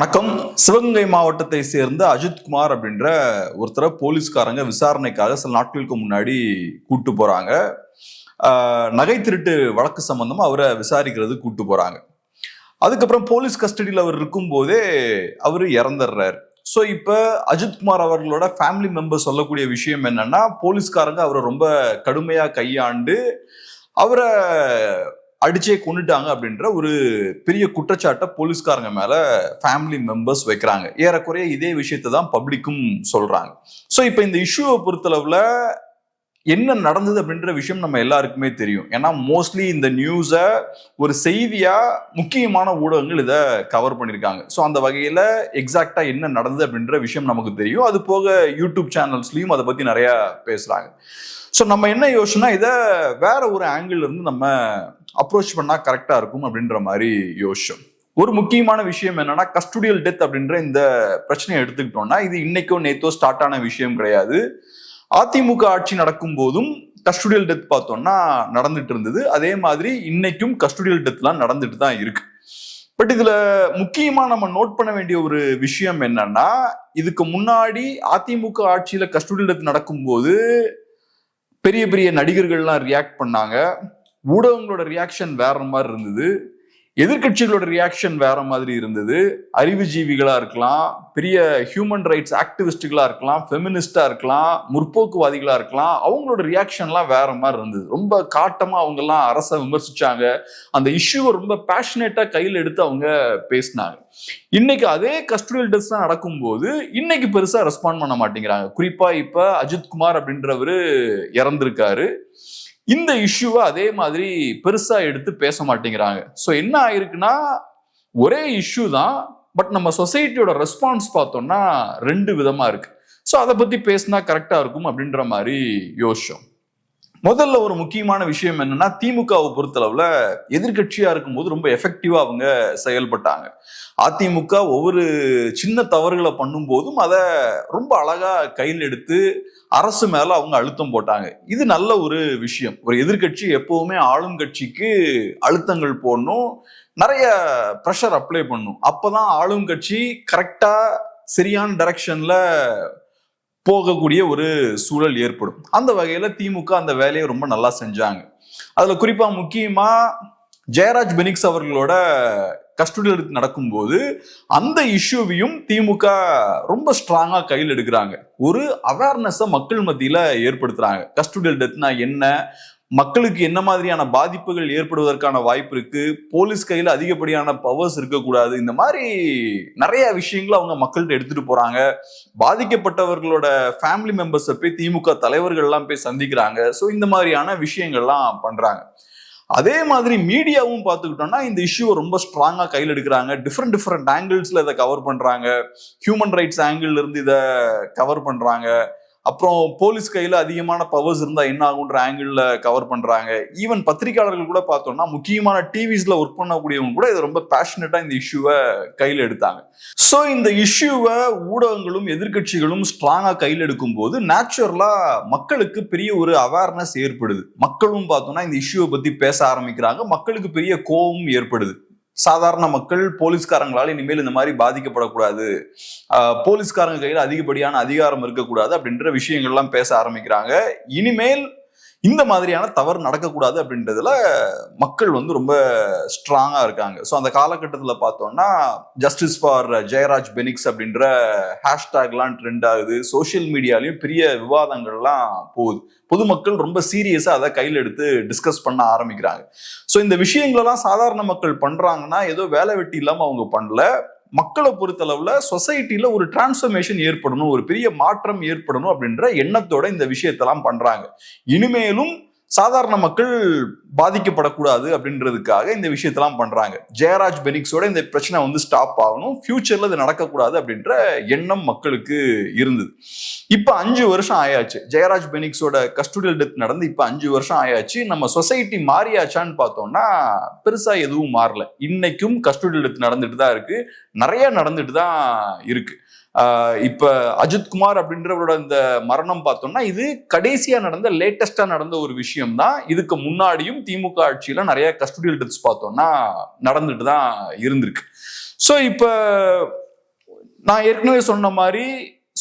வணக்கம். சிவகங்கை மாவட்டத்தை சேர்ந்த அஜித்குமார் அப்படின்ற ஒருத்தரை போலீஸ்காரங்க விசாரணைக்காக சில நாட்களுக்கு முன்னாடி கூட்டு போறாங்க. நகை திருட்டு வழக்கு சம்பந்தமா அவரை விசாரிக்கிறது கூட்டு போறாங்க. அதுக்கப்புறம் போலீஸ் கஸ்டடியில் அவர் இருக்கும்போதே அவர் இறந்துடுறாரு. ஸோ இப்போ அஜித்குமார் அவர்களோட ஃபேமிலி மெம்பர் சொல்லக்கூடிய விஷயம் என்னன்னா போலீஸ்காரங்க அவரை ரொம்ப கடுமையாக கையாண்டு அவரை அடிச்சே கொண்டுட்டாங்க அப்படின்ற ஒரு பெரிய குற்றச்சாட்டை போலீஸ்காரங்க மேல ஃபேமிலி மெம்பர்ஸ் வைக்கிறாங்க. ஏறக்குறைய இதே விஷயத்தை தான் பப்ளிக்கும் சொல்றாங்க. ஸோ இப்போ இந்த இஷ்யூவை பொறுத்தளவுல என்ன நடந்தது அப்படின்ற விஷயம் நம்ம எல்லாருக்குமே தெரியும். ஏன்னா மோஸ்ட்லி இந்த நியூஸை ஒரு செய்தியாக முக்கியமான ஊடகங்கள் இதை கவர் பண்ணியிருக்காங்க ஸோ அந்த வகையில் எக்ஸாக்டாக என்ன நடந்தது அப்படின்ற விஷயம் நமக்கு தெரியும். அது போக யூடியூப் சேனல்ஸ்லையும் அதை பற்றி நிறையா பேசுகிறாங்க ஸோ நம்ம என்ன யோசனை இதை வேற ஒரு ஆங்கிள் இருந்து நம்ம அப்ரோச் பண்ணால் கரெக்டாக இருக்கும் அப்படின்ற மாதிரி யோசிச்சோம். ஒரு முக்கியமான விஷயம் என்னன்னா கஸ்டுடியல் டெத் அப்படின்ற இந்த பிரச்சனையை எடுத்துக்கிட்டோம்னா இது இன்னைக்கோ நேத்தோ ஸ்டார்ட் ஆன விஷயம் கிடையாது. அதிமுக ஆட்சி நடக்கும் போதும் கஸ்டுடியல் டெத் பார்த்தோம்னா நடந்துட்டு இருந்தது. அதே மாதிரி இன்னைக்கும் கஸ்டுடியல் டெத்லாம் நடந்துட்டு தான் இருக்கு. பட் இதுல முக்கியமா நம்ம நோட் பண்ண வேண்டிய ஒரு விஷயம் என்னன்னா இதுக்கு முன்னாடி அதிமுக ஆட்சியில கஸ்டுடியல் டெத் நடக்கும்போது பெரிய பெரிய நடிகர்கள்லாம் ரியாக்ட் பண்ணாங்க. ஊடகங்களோட ரியாக்ஷன் வேற மாதிரி இருந்தது. எதிர்கட்சிகளோட ரியாக்ஷன் வேற மாதிரி இருந்தது. அறிவுஜீவிகளா இருக்கலாம் பெரிய ஹியூமன் ரைட்ஸ் ஆக்டிவிஸ்டுகளா இருக்கலாம் ஃபெமினிஸ்டா இருக்கலாம் முற்போக்குவாதிகளா இருக்கலாம் அவங்களோட ரியாக்ஷன்லாம் வேற மாதிரி இருந்தது. ரொம்ப காட்டமா அவங்க எல்லாம் அரசை விமர்சிச்சாங்க. அந்த இஷ்யூவை ரொம்ப பேஷனேட்டா கையில் எடுத்து அவங்க பேசினாங்க. இன்னைக்கு அதே கஸ்டடியல் டெஸ்ட் தான் நடக்கும்போது இன்னைக்கு பெருசா ரெஸ்பாண்ட் பண்ண மாட்டேங்கிறாங்க. குறிப்பா இப்ப அஜித் குமார் அப்படின்றவரு இறந்திருக்காரு. இந்த இஷ்யூவை அதே மாதிரி பெருசா எடுத்து பேச மாட்டேங்கிறாங்க. ஸோ என்ன ஆயிருக்குன்னா ஒரே இஷ்யூ தான் பட் நம்ம சொசைட்டியோட ரெஸ்பான்ஸ் பார்த்தோம்னா ரெண்டு விதமா இருக்கு. ஸோ அதை பத்தி பேசினா கரெக்டா இருக்கும் அப்படின்ற மாதிரி யோசிச்சோம். முதல்ல ஒரு முக்கியமான விஷயம் என்னன்னா திமுகவை பொறுத்தளவுல எதிர்கட்சியா இருக்கும்போது ரொம்ப எஃபெக்டிவா அவங்க செயல்பட்டாங்க. அதிமுக ஒவ்வொரு சின்ன தவறுகளை பண்ணும் போதும் அதை ரொம்ப அழகா கையில் எடுத்து அரசு மேல அவங்க அழுத்தம் போட்டாங்க. இது நல்ல ஒரு விஷயம். ஒரு எதிர்கட்சி எப்பவுமே ஆளும் கட்சிக்கு அழுத்தங்கள் போடணும். நிறைய ப்ரெஷர் அப்ளை பண்ணும். அப்பதான் ஆளும் கட்சி கரெக்டா சரியான டைரக்ஷன்ல போகக்கூடிய ஒரு சூழல் ஏற்படும். அந்த வகையில திமுக அந்த வேலையை ரொம்ப நல்லா செஞ்சாங்க. அதுல குறிப்பா முக்கியமா ஜெயராஜ் பெனிக்ஸ் அவர்களோட கஸ்டடியில் நடக்கும்போது அந்த இஷ்யூவையும் திமுக ரொம்ப ஸ்ட்ராங்காக கையில் எடுக்கிறாங்க. ஒரு அவேர்னஸை மக்கள் மத்தியில் ஏற்படுத்துகிறாங்க கஸ்டடியல் டெத்னா என்ன? மக்களுக்கு என்ன மாதிரியான பாதிப்புகள் ஏற்படுவதற்கான வாய்ப்பு இருக்கு? போலீஸ் கையில் அதிகப்படியான பவர்ஸ் இருக்கக்கூடாது. இந்த மாதிரி நிறைய விஷயங்களை அவங்க மக்கள்கிட்ட எடுத்துட்டு போறாங்க. பாதிக்கப்பட்டவர்களோட ஃபேமிலி மெம்பர்ஸை போய் திமுக தலைவர்கள்லாம் போய் சந்திக்கிறாங்க. ஸோ இந்த மாதிரியான விஷயங்கள்லாம் பண்றாங்க. அதே மாதிரி மீடியாவும் பார்த்துக்கிட்டோம்னா இந்த இஷ்யூவை ரொம்ப ஸ்ட்ராங்காக கையில் எடுக்கிறாங்க. டிஃப்ரெண்ட் டிஃப்ரெண்ட் ஆங்கிள்ஸில் இதை கவர் பண்ணுறாங்க ஹியூமன் ரைட்ஸ் ஆங்கிள் இருந்து இதை கவர் பண்ணுறாங்க அப்புறம் போலீஸ் கையில் அதிகமான பவர்ஸ் இருந்தால் என்ன ஆகுன்ற ஆங்கிளில் கவர் பண்ணுறாங்க ஈவன் பத்திரிகையாளர்கள் கூட பார்த்தோம்னா முக்கியமான டிவிஸில் ஒர்க் பண்ணக்கூடியவங்க கூட இதை ரொம்ப பேஷனட்டாக இந்த இஷ்யூவை கையில் எடுத்தாங்க. ஸோ இந்த இஷ்யூவை ஊடகங்களும் எதிர்கட்சிகளும் ஸ்ட்ராங்காக கையில் எடுக்கும் போது நேச்சுரலாக மக்களுக்கு பெரிய ஒரு அவேர்னஸ் ஏற்படுது. மக்களும் பார்த்தோம்னா இந்த இஷ்யூவை பற்றி பேச ஆரம்பிக்கிறாங்க. மக்களுக்கு பெரிய கோபமும் ஏற்படுது. சாதாரண மக்கள் போலீஸ்காரங்களால் இனிமேல் இந்த மாதிரி பாதிக்கப்படக்கூடாது. போலீஸ்காரங்க கையில் அதிகப்படியான அதிகாரம் இருக்கக்கூடாது அப்படின்ற விஷயங்கள்லாம் பேச ஆரம்பிக்கிறாங்க. இனிமேல் இந்த மாதிரியான தவறு நடக்கக்கூடாது அப்படின்றதுல மக்கள் வந்து ரொம்ப ஸ்ட்ராங்காக இருக்காங்க. ஸோ அந்த காலகட்டத்தில் பார்த்தோம்னா ஜஸ்டிஸ் ஃபார் ஜெயராஜ் பெனிக்ஸ் அப்படின்ற ஹேஷ்டேக்லாம் ட்ரெண்ட் ஆகுது. சோஷியல் மீடியாலையும் பெரிய விவாதங்கள்லாம் போகுது. பொதுமக்கள் ரொம்ப சீரியஸாக அதை கையில் எடுத்து டிஸ்கஸ் பண்ண ஆரம்பிக்கிறாங்க. ஸோ இந்த விஷயங்களெல்லாம் சாதாரண மக்கள் பண்ணுறாங்கன்னா ஏதோ வேலை வெட்டி இல்லாமல் அவங்க பண்ணல. மக்களை பொறுத்தளவுல சொசைட்டில ஒரு டிரான்ஸ்ஃபர்மேஷன் ஏற்படணும் ஒரு பெரிய மாற்றம் ஏற்படணும் அப்படின்ற எண்ணத்தோட இந்த விஷயத்தெல்லாம் பண்றாங்க. இனிமேலும் சாதாரண மக்கள் பாதிக்கப்படக்கூடாது அப்படின்றதுக்காக இந்த விஷயத்தெல்லாம் பண்றாங்க. ஜெயராஜ் பெனிக்ஸோட இந்த பிரச்சனை வந்து ஸ்டாப் ஆகணும். ஃபியூச்சர்ல இது நடக்கக்கூடாது அப்படின்ற எண்ணம் மக்களுக்கு இருந்தது. இப்ப அஞ்சு வருஷம் ஆயாச்சு. ஜெயராஜ் பெனிக்ஸோட கஸ்டோடியல் டெத் நடந்து இப்ப அஞ்சு வருஷம் ஆயாச்சு. நம்ம சொசைட்டி மாறியாச்சான்னு பார்த்தோம்னா பெருசா எதுவும் மாறல. இன்னைக்கும் கஸ்டோடியல் டெத் நடந்துட்டு தான் இருக்கு. நிறைய நடந்துட்டு தான் இருக்கு. இப்ப அஜித் குமார் அப்படின்றவரோட இந்த மரணம் பார்த்தோம்னா இது கடைசியா நடந்த லேட்டஸ்டா நடந்த ஒரு விஷயம் தான் இதுக்கு முன்னாடியும் திமுக ஆட்சியில நிறைய கஸ்டடியல் டெத்ஸ் பார்த்தோம்னா நடந்துட்டு தான் இருந்திருக்கு. ஸோ இப்ப நான் ஏற்கனவே சொன்ன மாதிரி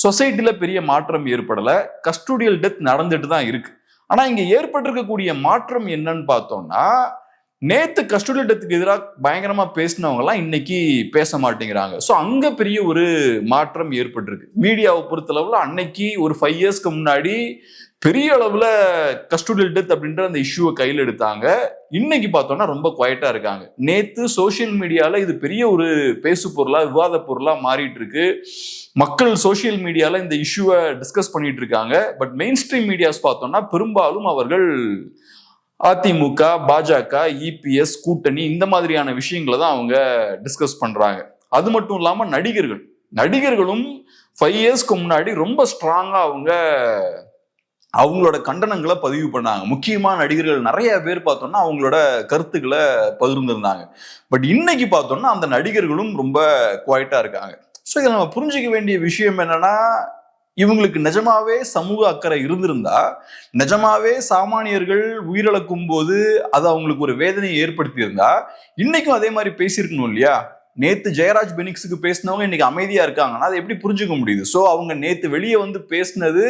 சொசைட்டில பெரிய மாற்றம் ஏற்படல. கஸ்டடியல் டெத் நடந்துட்டு தான் இருக்கு. ஆனா இங்க ஏற்பட்டிருக்கக்கூடிய மாற்றம் என்னன்னு பார்த்தோம்னா நேத்து கஸ்டோடியல் எதிராக பயங்கரமா பேசினவங்க எல்லாம் இன்னைக்கு பேச மாட்டேங்கிறாங்க. ஸோ அங்க பெரிய ஒரு மாற்றம் ஏற்பட்டிருக்கு. மீடியாவை பொறுத்தளவுல அன்னைக்கு ஒரு ஃபைவ் இயர்ஸ்க்கு முன்னாடி பெரிய அளவுல கஸ்டோடியல் டெத் அப்படின்ற அந்த இஷ்யூவை கையில் எடுத்தாங்க. இன்னைக்கு பார்த்தோம்னா ரொம்ப குவைட்டா இருக்காங்க. நேத்து சோசியல் மீடியால இது பெரிய ஒரு பேசு பொருளா விவாத பொருளா மாறிட்டு இருக்கு மக்கள் சோசியல் மீடியால இந்த இஷ்யூவை டிஸ்கஸ் பண்ணிட்டு இருக்காங்க பட் மெயின் ஸ்ட்ரீம் மீடியாஸ் பார்த்தோம்னா பெரும்பாலும் அவர்கள் அதிமுக பாஜக இபிஎஸ் கூட்டணி இந்த மாதிரியான விஷயங்களை தான் அவங்க டிஸ்கஸ் பண்றாங்க. அது மட்டும் இல்லாம நடிகர்கள். நடிகர்களும் ஃபைவ் இயர்ஸ்க்கு முன்னாடி ரொம்ப ஸ்ட்ராங்கா அவங்க அவங்களோட கண்டனங்களை பதிவு பண்ணாங்க. முக்கியமான நடிகர்கள் நிறைய பேர் பார்த்தோம்னா அவங்களோட கருத்துக்களை பகிர்ந்திருந்தாங்க. பட் இன்னைக்கு பார்த்தோம்னா அந்த நடிகர்களும் ரொம்ப குவாய்ட்டா இருக்காங்க. ஸோ இதை நம்ம புரிஞ்சிக்க வேண்டிய விஷயம் என்னன்னா இவங்களுக்கு நிஜமாவே சமூக அக்கறை இருந்திருந்தா நிஜமாவே சாமானியர்கள் உயிரிழக்கும் போது அது அவங்களுக்கு ஒரு வேதனையை ஏற்படுத்தி இருந்தா இன்னைக்கும் அதே மாதிரி பேசியிருக்கணும் இல்லையா? நேத்து ஜெயராஜ் பெனிக்ஸுக்கு பேசினவங்க இன்னைக்கு அமைதியா இருக்காங்கன்னா அதை எப்படி புரிஞ்சுக்க முடியுது? ஸோ அவங்க நேத்து வெளியே வந்து பேசினது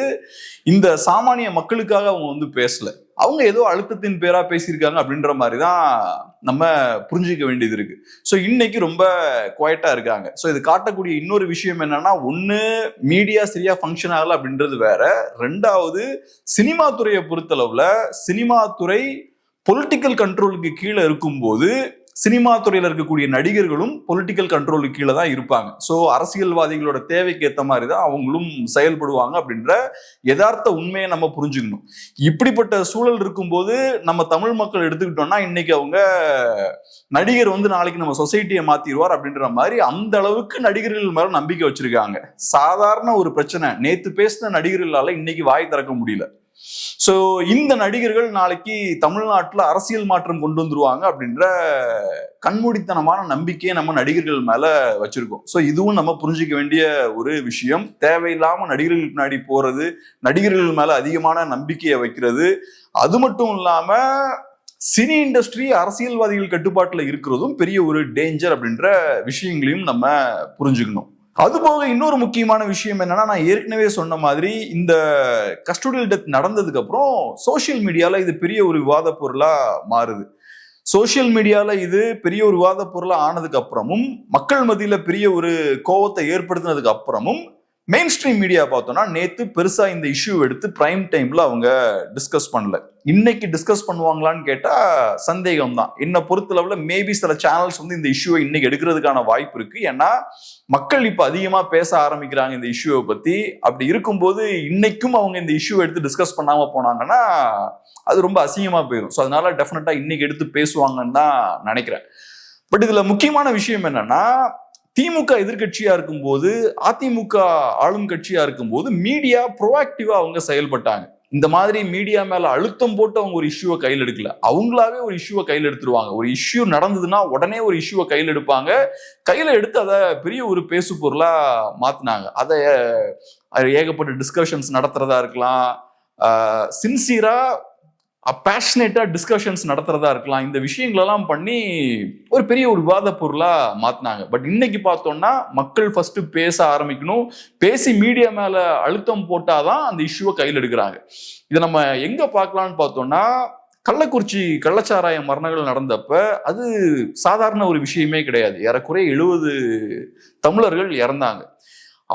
இந்த சாமானிய மக்களுக்காக அவங்க வந்து பேசல. அவங்க ஏதோ அழுத்தத்தின் பேரா பேசியிருக்காங்க அப்படின்ற மாதிரி தான் நம்ம புரிஞ்சுக்க வேண்டியது இருக்கு. ஸோ இன்னைக்கு ரொம்ப குவைட்டா இருக்காங்க. ஸோ இது காட்டக்கூடிய இன்னொரு விஷயம் என்னன்னா ஒன்று மீடியா சரியா ஃபங்க்ஷன் ஆகல அப்படின்றது வேற. ரெண்டாவது சினிமா துறையை பொறுத்தளவுல சினிமா துறை பொலிட்டிக்கல் கண்ட்ரோலுக்கு கீழே இருக்கும்போது சினிமா துறையில இருக்கக்கூடிய நடிகர்களும் பொலிட்டிக்கல் கண்ட்ரோலுக்கு கீழே தான் இருப்பாங்க. ஸோ அரசியல்வாதிகளோட தேவைக்கு ஏற்ற மாதிரி தான் அவங்களும் செயல்படுவாங்க அப்படின்ற யதார்த்த உண்மையை நம்ம புரிஞ்சுக்கணும். இப்படிப்பட்ட சூழல் இருக்கும்போது நம்ம தமிழ் மக்கள் எடுத்துக்கிட்டோம்னா இன்னைக்கு அவங்க நடிகர் வந்து நாளைக்கு நம்ம சொசைட்டியை மாத்திடுவார் அப்படின்ற மாதிரி அந்த அளவுக்கு நடிகர்கள் மேல நம்பிக்கை வச்சிருக்காங்க. சாதாரண ஒரு பிரச்சனை. நேத்து பேசின நடிகர்களால இன்னைக்கு வாய் திறக்க முடியல. ஸோ இந்த நடிகர்கள் நாளைக்கு தமிழ்நாட்டில் அரசியல் மாற்றம் கொண்டு வந்துருவாங்க அப்படின்ற கண்மூடித்தனமான நம்பிக்கையை நம்ம நடிகர்கள் மேல வச்சிருக்கோம். ஸோ இதுவும் நம்ம புரிஞ்சிக்க வேண்டிய ஒரு விஷயம். தேவையில்லாம நடிகர்கள் பின்னாடி போறது நடிகர்கள் மேல அதிகமான நம்பிக்கையை வைக்கிறது. அது மட்டும் இல்லாம சினி இண்டஸ்ட்ரி அரசியல்வாதிகள் கட்டுப்பாட்டில் இருக்கிறதும் பெரிய ஒரு டேஞ்சர் அப்படின்ற விஷயங்களையும் நம்ம புரிஞ்சுக்கணும். அது போக இன்னொரு முக்கியமான விஷயம் என்னன்னா நான் ஏற்கனவே சொன்ன மாதிரி இந்த கஸ்டோடியல் டெத் நடந்ததுக்கு அப்புறம் சோசியல் மீடியால இது பெரிய ஒரு விவாத பொருளா மாறுது. சோசியல் மீடியால இது பெரிய ஒரு விவாத பொருளா ஆனதுக்கு அப்புறமும் மக்கள் மத்தியில பெரிய ஒரு கோவத்தை ஏற்படுத்தினதுக்கு அப்புறமும் மெயின் ஸ்ட்ரீம் மீடியா பார்த்தோம்னா நேத்து பெருசா இந்த இஷ்யூ எடுத்து பிரைம் டைம்ல அவங்க டிஸ்கஸ் பண்ணல. இன்னைக்கு டிஸ்கஸ் பண்ணுவாங்களான்னு கேட்டா சந்தேகம் தான் என்னை பொறுத்தளவுல மேபி சில சேனல்ஸ் வந்து இந்த இஷ்யூவை இன்னைக்கு எடுக்கிறதுக்கான வாய்ப்பு இருக்கு. ஏன்னா மக்கள் இப்போ அதிகமாக பேச ஆரம்பிக்கிறாங்க இந்த இஷ்யூவை பத்தி. அப்படி இருக்கும்போது இன்னைக்கும் அவங்க இந்த இஷ்யூ எடுத்து டிஸ்கஸ் பண்ணாம போனாங்கன்னா அது ரொம்ப அசிங்கமாக போயிடும் ஸோ அதனால டெஃபினட்டா இன்னைக்கு எடுத்து பேசுவாங்கன்னு தான் நினைக்கிறேன். பட் இதுல முக்கியமான விஷயம் என்னன்னா திமுக எதிர்கட்சியா இருக்கும்போது அதிமுக ஆளும் கட்சியா இருக்கும்போது மீடியா ப்ரோஆக்டிவா அவங்க செயல்பட்டாங்க. இந்த மாதிரி மீடியா மேல அழுத்தம் போட்டு அவங்க ஒரு இஷ்யூவை கையில் எடுக்கல. அவங்களாவே ஒரு இஷ்யூவை கையில் எடுத்துருவாங்க. ஒரு இஷ்யூ நடந்ததுன்னா உடனே ஒரு இஷ்யூவை கையில் எடுப்பாங்க. கையில எடுத்து அதை பெரிய ஒரு பேசு பொருளா மாத்தினாங்க. அதை ஏகப்பட்ட டிஸ்கஷன்ஸ் நடத்துறதா இருக்கலாம். சின்சியரா அப்பேஷனேட்டாக டிஸ்கஷன்ஸ் நடத்துறதா இருக்கலாம். இந்த விஷயங்களெல்லாம் பண்ணி ஒரு பெரிய ஒரு விவாத பொருளாக மாற்றினாங்க பட் இன்னைக்கு பார்த்தோம்னா மக்கள் ஃபஸ்ட்டு பேச ஆரம்பிக்கணும். பேசி மீடியா மேலே அழுத்தம் போட்டால் தான் அந்த இஷ்யூவை கையில் எடுக்கிறாங்க. இதை நம்ம எங்கே பார்க்கலாம்னு பார்த்தோம்னா கள்ளக்குறிச்சி கள்ளச்சாராய மரணங்கள் நடந்தப்ப அது சாதாரண ஒரு விஷயமே கிடையாது. ஏறக்குறைய எழுபது தமிழர்கள் இறந்தாங்க.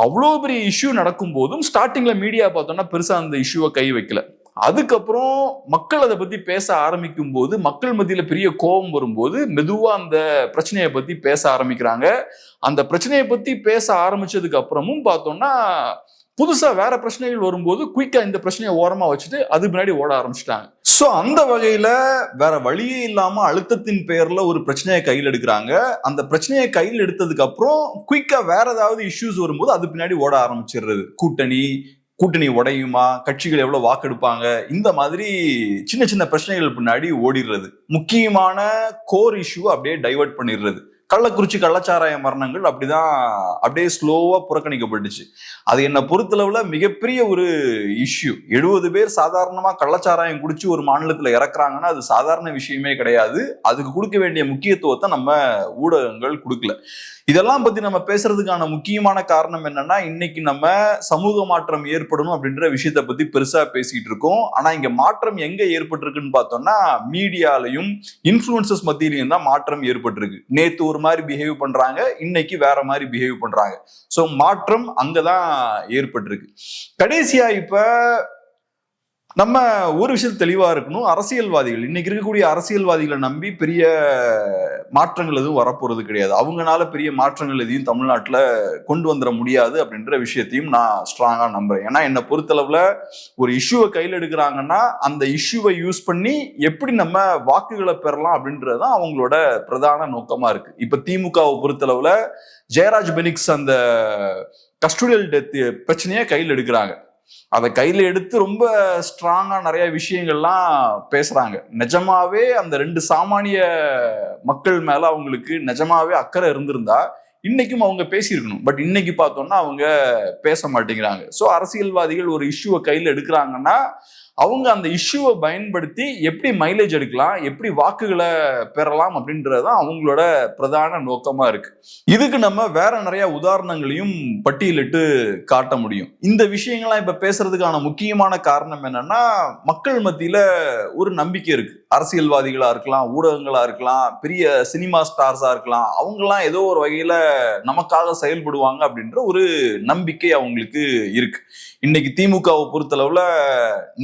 அவ்வளோ பெரிய இஷ்யூ நடக்கும் போதும் ஸ்டார்டிங்கில் மீடியா பார்த்தோம்னா பெருசாக அந்த இஷ்யூவை கை வைக்கல. அதுக்கப்புறம் மக்கள் அதை பத்தி பேச ஆரம்பிக்கும் போது மக்கள் மத்தியில பெரிய கோபம் வரும்போது மெதுவா அந்த பிரச்சனையை பத்தி பேச ஆரம்பிக்கிறாங்க. அந்த பிரச்சனையை பத்தி பேச ஆரம்பிச்சதுக்கு அப்புறமும் பார்த்தோம்னா புதுசா வேற பிரச்சனைகள் வரும்போது குயிக்கா இந்த பிரச்சனையை ஓரமா வச்சுட்டு அது பின்னாடி ஓட ஆரம்பிச்சிட்டாங்க. சோ அந்த வகையில வேற வழியே இல்லாம அழுத்தத்தின் பேர்ல ஒரு பிரச்சனையை கையில் எடுக்கிறாங்க. அந்த பிரச்சனையை கையில் எடுத்ததுக்கு அப்புறம் குயிக்கா வேற ஏதாவது இஷ்யூஸ் வரும்போது அது பின்னாடி ஓட ஆரம்பிச்சிடுறது. கூட்டணி கூட்டணி உடையுமா? கட்சிகள் எவ்வளவு வாக்கெடுப்பாங்க? இந்த மாதிரி சின்ன சின்ன பிரச்சனைகள் பின்னாடி ஓடிடுறது. முக்கியமான கோர் இஷ்யூ அப்படியே டைவர்ட் பண்ணிடுறது. கள்ளக்குறிச்சி கள்ளச்சாராய மரணங்கள் அப்படிதான் அப்படியே ஸ்லோவா புறக்கணிக்கப்பட்டுச்சு. அது என்னை பொறுத்தளவுல மிகப்பெரிய ஒரு இஷ்யூ எழுபது பேர் சாதாரணமா கள்ளச்சாராயம் குடிச்சு ஒரு மாநிலத்துல இறக்குறாங்கன்னா அது சாதாரண விஷயமே கிடையாது. அதுக்கு கொடுக்க வேண்டிய முக்கியத்துவத்தை நம்ம ஊடகங்கள் கொடுக்கல. இதெல்லாம் பத்தி நம்ம பேசுறதுக்கான முக்கியமான காரணம் என்னன்னா இன்னைக்கு நம்ம சமூக மாற்றம் ஏற்படணும் அப்படின்ற விஷயத்த பத்தி பெருசா பேசிட்டு இருக்கோம். ஆனா இங்க மாற்றம் எங்க ஏற்பட்டிருக்குன்னு பார்த்தோம்னா மீடியாலையும் இன்ஃபுளுசஸ் மத்தியிலையும் தான் மாற்றம் ஏற்பட்டிருக்கு. நேத்து ஒரு மாதிரி பிஹேவ் பண்றாங்க இன்னைக்கு வேற மாதிரி பிஹேவ் பண்றாங்க. ஸோ மாற்றம் அங்கதான் ஏற்பட்டிருக்கு. கடைசியா இப்ப நம்ம ஒரு விஷயம் தெளிவாக இருக்கணும். அரசியல்வாதிகள் இன்னைக்கு இருக்கக்கூடிய அரசியல்வாதிகளை நம்பி பெரிய மாற்றங்கள் எதுவும் வரப்போறது கிடையாது. அவங்களால பெரிய மாற்றங்கள் எதையும் தமிழ்நாட்டில் கொண்டு வந்துட முடியாது அப்படின்ற விஷயத்தையும் நான் ஸ்ட்ராங்காக நம்புறேன். ஏன்னா என்னை பொறுத்தளவில் ஒரு இஷ்யூவை கையில் எடுக்கிறாங்கன்னா அந்த இஷ்யூவை யூஸ் பண்ணி எப்படி நம்ம வாக்குகளை பெறலாம் அப்படின்றது தான் அவங்களோட பிரதான நோக்கமாக இருக்குது இப்போ திமுகவை பொறுத்தளவில் ஜெயராஜ் பெனிக்ஸ் அந்த கஸ்டோடியல் டெத் பிரச்சனையை கையில் எடுக்கிறாங்க. அதை கையில எடுத்து ரொம்ப ஸ்ட்ராங்கா நிறைய விஷயங்கள்லாம் பேசுறாங்க. நிஜமாவே அந்த ரெண்டு சாமானிய மக்கள் மேல அவங்களுக்கு நிஜமாவே அக்கறை இருந்திருந்தா இன்னைக்கும் அவங்க பேசியிருக்கணும். பட் இன்னைக்கு பார்த்தோம்னா அவங்க பேச மாட்டேங்கிறாங்க. ஸோ அரசியல்வாதிகள் ஒரு இஷ்யூவை கையில் எடுக்கிறாங்கன்னா அவங்க அந்த இஷ்யூவை பயன்படுத்தி எப்படி மைலேஜ் எடுக்கலாம் எப்படி வாக்குகளை பெறலாம் அப்படின்றதுதான் அவங்களோட பிரதான நோக்கமாக இருக்கு. இதுக்கு நம்ம வேற நிறைய உதாரணங்களையும் பட்டியலிட்டு காட்ட முடியும். இந்த விஷயங்கள்லாம் இப்போ பேசுறதுக்கான முக்கியமான காரணம் என்னன்னா மக்கள் மத்தியில் ஒரு நம்பிக்கை இருக்கு. அரசியல்வாதிகளாக இருக்கலாம் ஊடகங்களாக இருக்கலாம் பெரிய சினிமா ஸ்டார்ஸாக இருக்கலாம் அவங்கெல்லாம் ஏதோ ஒரு வகையில் நமக்காக செயல்படுவாங்க அப்படின்ற ஒரு நம்பிக்கை அவங்களுக்கு இருக்கு. இன்னைக்கு திமுகவை பொறுத்தளவில்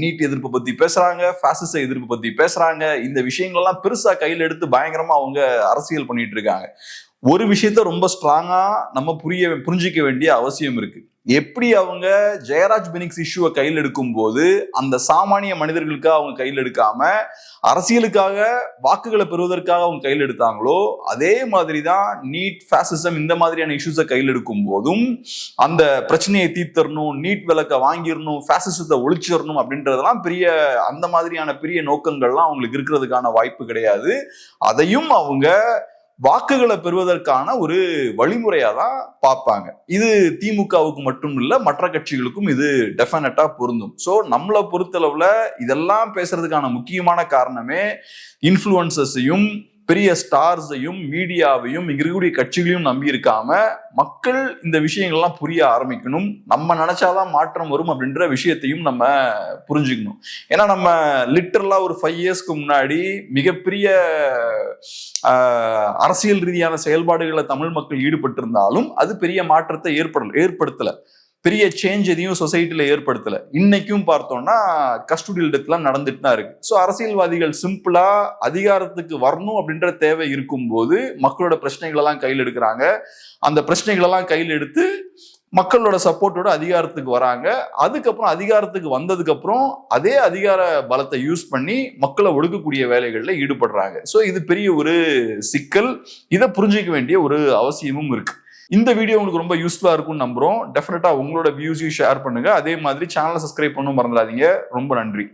நீட் எதிர்ப்பு பத்தி பேசுறாங்க பாசிச எதிர்ப்பு பத்தி பேசுறாங்க. இந்த விஷயங்கள்லாம் பெருசா கையில் எடுத்து பயங்கரமா அவங்க அரசியல் பண்ணிட்டு இருக்காங்க. ஒரு விஷயத்த ரொம்ப ஸ்ட்ராங்கா நம்ம புரிய புரிஞ்சிக்க வேண்டிய அவசியம் இருக்கு. எப்படி அவங்க ஜெயராஜ் பெனிக்ஸ் இஷ்யூவை கையில் எடுக்கும் போது அந்த சாமானிய மனிதர்களுக்காக அவங்க கையில் எடுக்காம அரசியலுக்காக வாக்குகளை பெறுவதற்காக அவங்க கையில் எடுத்தாங்களோ அதே மாதிரி தான் நீட் ஃபேசிசம் இந்த மாதிரியான இஷ்யூஸை கையில் எடுக்கும் போதும் அந்த பிரச்சனையை தீர்த்தரணும் நீட் விளக்க வாங்கிடணும் ஃபேசிசத்தை ஒழிச்சிடணும் அப்படின்றதெல்லாம் பெரிய அந்த மாதிரியான பெரிய நோக்கங்கள்லாம் அவங்களுக்கு இருக்கிறதுக்கான வாய்ப்பு கிடையாது. அதையும் அவங்க வாக்குகளை பெறுவதற்கான ஒரு வழிமுறையா தான் பார்ப்பாங்க. இது திமுகவுக்கு மட்டும் இல்ல மற்ற கட்சிகளுக்கும் இது டெஃபினட்டா பொருந்தும். ஸோ நம்மளை பொறுத்தளவுல இதெல்லாம் பேசுறதுக்கான முக்கியமான காரணமே இன்ஃபுளுசஸையும் பெரிய ஸ்டார்ஸையும் மீடியாவையும் இங்க இருக்கக்கூடிய கட்சிகளையும் நம்பி இருக்காம மக்கள் இந்த விஷயங்கள்லாம் புரிய ஆரம்பிக்கணும். நம்ம நினைச்சாதான் மாற்றம் வரும் அப்படின்ற விஷயத்தையும் நம்ம புரிஞ்சுக்கணும். ஏன்னா நம்ம லிட்டரலா ஒரு ஃபைவ் இயர்ஸ்க்கு முன்னாடி மிகப்பெரிய அரசியல் ரீதியான செயல்பாடுகளை தமிழ் மக்கள் ஈடுபட்டிருந்தாலும் அது பெரிய மாற்றத்தை ஏற்படல ஏற்படுத்தல. பெரிய சேஞ்ச் எதையும் சொசைட்டில ஏற்படுத்தல. இன்னைக்கும் பார்த்தோம்னா கஸ்டடியல் டெத்லாம் நடந்துட்டு தான் இருக்கு. ஸோ அரசியல்வாதிகள் சிம்பிளா அதிகாரத்துக்கு வரணும் அப்படின்ற தேவை இருக்கும்போது மக்களோட பிரச்சனைகளெல்லாம் கையில் எடுக்கிறாங்க. அந்த பிரச்சனைகளெல்லாம் கையில் எடுத்து மக்களோட சப்போர்ட்டோட அதிகாரத்துக்கு வராங்க. அதுக்கப்புறம் அதிகாரத்துக்கு வந்ததுக்கு அப்புறம் அதே அதிகார பலத்தை யூஸ் பண்ணி மக்களை ஒடுக்கக்கூடிய வேலைகளில் ஈடுபடுறாங்க. ஸோ இது பெரிய ஒரு சிக்கல். இதை புரிஞ்சிக்க வேண்டிய ஒரு அவசியமும் இருக்குது இந்த வீடியோ உங்களுக்கு ரொம்ப யூஸ்ஃபுல்லாக இருக்கும்னு நம்புகிறோம் டெஃபினட்டாக உங்களோட வியூஸையும் ஷேர் பண்ணுங்கள் அதே மாதிரி சேனலை சப்ஸ்கிரைப் பண்ணவும் மறந்துடாதீங்க. ரொம்ப நன்றி.